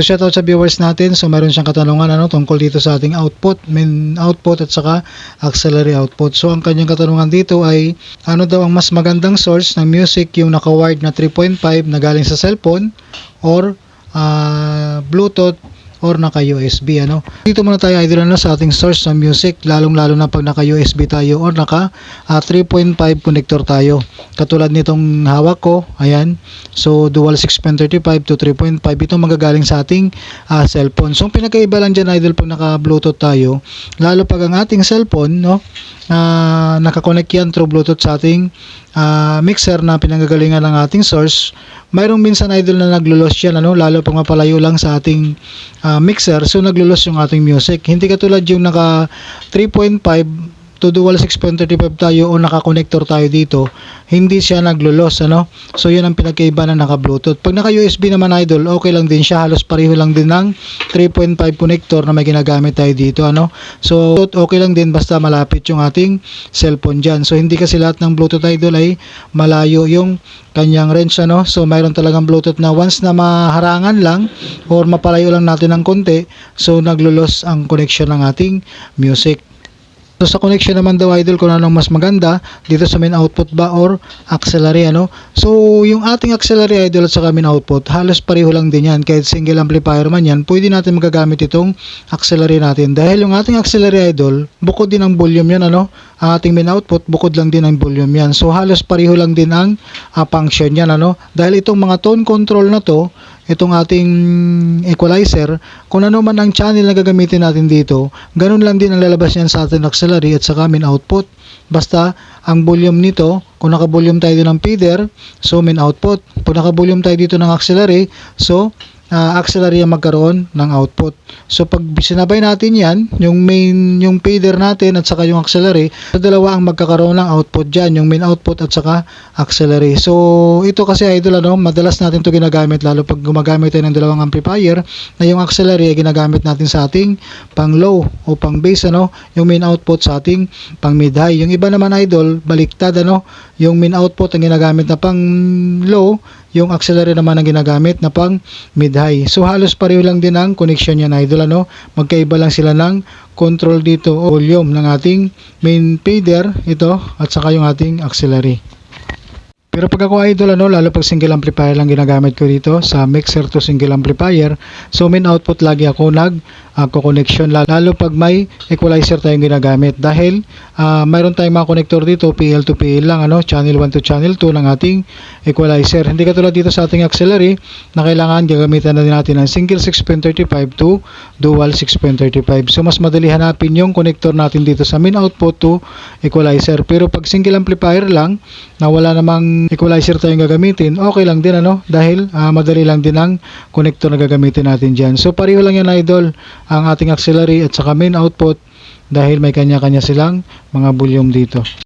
So shoutout sa viewers natin. So meron siyang katanungan ano tungkol dito sa ating output, main output at saka auxiliary output. So ang kanyang katanungan dito ay ano daw ang mas magandang source ng music yung naka-wired na 3.5 na galing sa cellphone or ah, Bluetooth or naka USB ano. Dito muna tayo idol ano sa ating source ng music lalong lalo na pag naka USB tayo or naka ah, 3.5 connector tayo. Katulad nitong hawak ko, ayan. So dual 6.35 to 3.5 ito magagaling sa ating ah, cellphone. So pinakaiba lang diyan idol pag naka Bluetooth tayo, lalo pag ang ating cellphone no na nakakonect yan through Bluetooth sa ating ah, mixer na pinanggagalingan ng ating source, mayroong minsan idol na naglulos yan ano? Lalo pag mapalayo lang sa ating ah, mixer. So naglulos yung ating music. Hindi katulad yung naka 3.5 to dual 6.35 tayo o naka-connector tayo dito, hindi siya naglulos ano. So yun ang pinagkaiba ng naka-Bluetooth. Pag naka-USB naman idol, okay lang din siya, halos pareho lang din ng 3.5 connector na may ginagamit tayo dito ano. So okay lang din basta malapit yung ating cellphone diyan. So hindi kasi lahat ng Bluetooth idol ay malayo yung kanyang range ano. So mayroon talagang Bluetooth na once na maharangan lang or mapalayo lang natin ng konti, so naglulos ang connection ng ating music. So sa connection naman daw idol kung anong mas maganda dito sa main output ba or auxiliary ano. So yung ating auxiliary idol at saka main output halos pareho lang din yan. Kahit single amplifier man yan pwede natin magagamit itong auxiliary natin. Dahil yung ating auxiliary idol bukod din ang volume yan ano? Ang ating main output bukod lang din ang volume yan. So halos pareho lang din ang ah, function yan ano? Dahil itong mga tone control na to itong ating equalizer, kung ano man ang channel na gagamitin natin dito, ganun lang din ang lalabas niyan sa ating auxiliary at saka main output. Basta, ang volume nito, kung naka-volume tayo ng feeder, so main output. Kung naka-volume tayo dito ng auxiliary, so uh, auxiliary ang magkaroon ng output. So pag sinabay natin yan, yung main, yung feeder natin at saka yung auxiliary, dalawa ang magkakaroon ng output dyan, yung main output at saka auxiliary. So ito kasi idol ano, madalas natin to ginagamit lalo pag gumagamit tayo ng dalawang amplifier na yung auxiliary ay ginagamit natin sa ating pang low o pang bass ano, yung main output sa ating pang mid high. Yung iba naman idol, baliktad ano, yung main output ang ginagamit na pang low, yung auxiliary naman ang ginagamit na pang mid high. So halos pareho lang din ang connection niyan idol ano. Magkaiba lang sila ng control dito o volume ng ating main feeder ito at saka yung ating auxiliary. Pero pag ako idol ano, lalo pag single amplifier lang ginagamit ko dito sa mixer to single amplifier, so main output lagi ako nag uh, connection lalo pag may equalizer tayong ginagamit dahil uh, mayroon tayong mga connector dito PL to PL lang ano, channel 1 to channel 2 ng ating equalizer. Hindi katulad dito sa ating auxiliary na kailangan gagamitan na din natin ng single 6.35 to dual 6.35. So mas madali hanapin yung connector natin dito sa main output to equalizer. Pero pag single amplifier lang na wala namang equalizer tayong gagamitin, okay lang din ano dahil uh, madali lang din ang connector na gagamitin natin diyan. So pareho lang yan idol ang ating auxiliary at saka main output dahil may kanya-kanya silang mga volume dito.